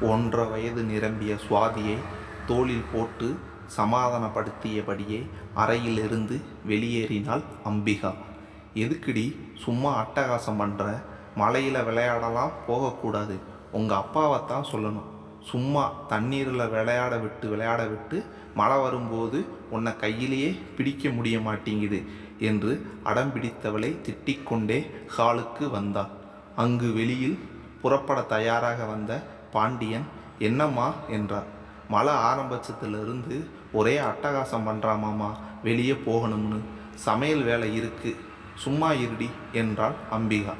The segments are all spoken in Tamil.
ஒன்றரை வயது நிரம்பிய சுவாதியை தோளில் போட்டு சமாதானப்படுத்தியபடியே அறையிலிருந்து வெளியேறினாள் அம்பிகா. எதுக்குடி சும்மா அட்டகாசம் பண்ணுற மலையில் விளையாடலாம் போகக்கூடாது. உங்கள் அப்பாவைத்தான் சொல்லணும். சும்மா தண்ணீரில் விளையாட விட்டு விளையாட விட்டு மழை வரும்போது உன்னை கையிலேயே பிடிக்க முடிய மாட்டேங்குது என்று அடம் பிடித்தவளை திட்டிக்கொண்டே ஹாலுக்கு வந்தாள். அங்கு வெளியில் புறப்பட தயாராக வந்த பாண்டியன் என்னம்மா? என்றார். மழை ஆரம்பிச்சதுலேருந்து ஒரே அட்டகாசம் பண்ணுறாமாம்மா வெளியே போகணும்னு. சமையல் வேலை இருக்கு சும்மா இருடி என்றாள் அம்பிகா.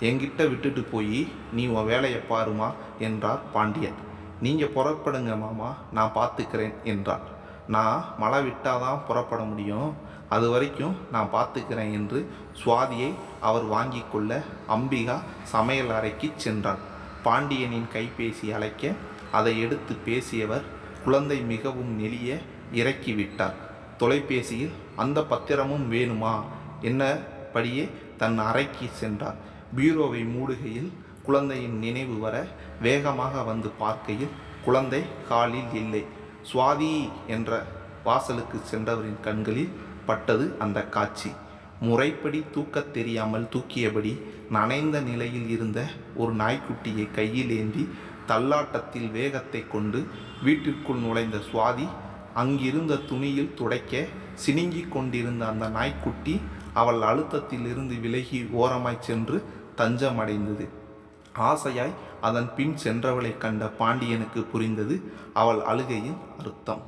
எங்கிட்ட விட்டுட்டு போய் நீ உன் வேலையை பாருமா என்றார் பாண்டியன். நீங்கள் புறப்படுங்க மாமா நான் பார்த்துக்கிறேன் என்றாள். நான் மழை விட்டாதான் புறப்பட முடியும். அது வரைக்கும் நான் பார்த்துக்கிறேன் என்று சுவாதியை அவர் வாங்கி கொள்ள அம்பிகா சமையல் அறைக்கு சென்றான் பாண்டியனின் கைபேசி அழைக்க அதை எடுத்து பேசியவர் குழந்தை மிகவும் நெளிய இறக்கிவிட்டார். தொலைபேசியில் அந்த பத்திரமும் வேணுமா? என்னபடியே தன் அறைக்கு சென்றார். பீரோவை மூடுகையில் குழந்தையின் நினைவு வர வேகமாக வந்து பார்க்கையில் குழந்தை காலில் இல்லை. சுவாதி என்ற வாசலுக்கு சென்றவரின் கண்களில் பட்டது அந்த காட்சி. முறைப்படி தூக்கத் தெரியாமல் தூக்கியபடி நனைந்த நிலையில் இருந்த ஒரு நாய்க்குட்டியை கையில் ஏந்தி தள்ளாட்டத்தில் வேகத்தை கொண்டு வீட்டிற்குள் நுழைந்த சுவாதி அங்கிருந்த துணியில் துடைக்க சினுங்கிக் கொண்டிருந்த அந்த நாய்க்குட்டி அவள் அழுத்தத்திலிருந்து விலகி ஓரமாய் சென்று தஞ்சமடைந்தது. ஆசையாய் அதன் பின் சென்றவளைக் கண்ட பாண்டியனுக்கு புரிந்தது அவள் அழுகையின் அர்த்தம்.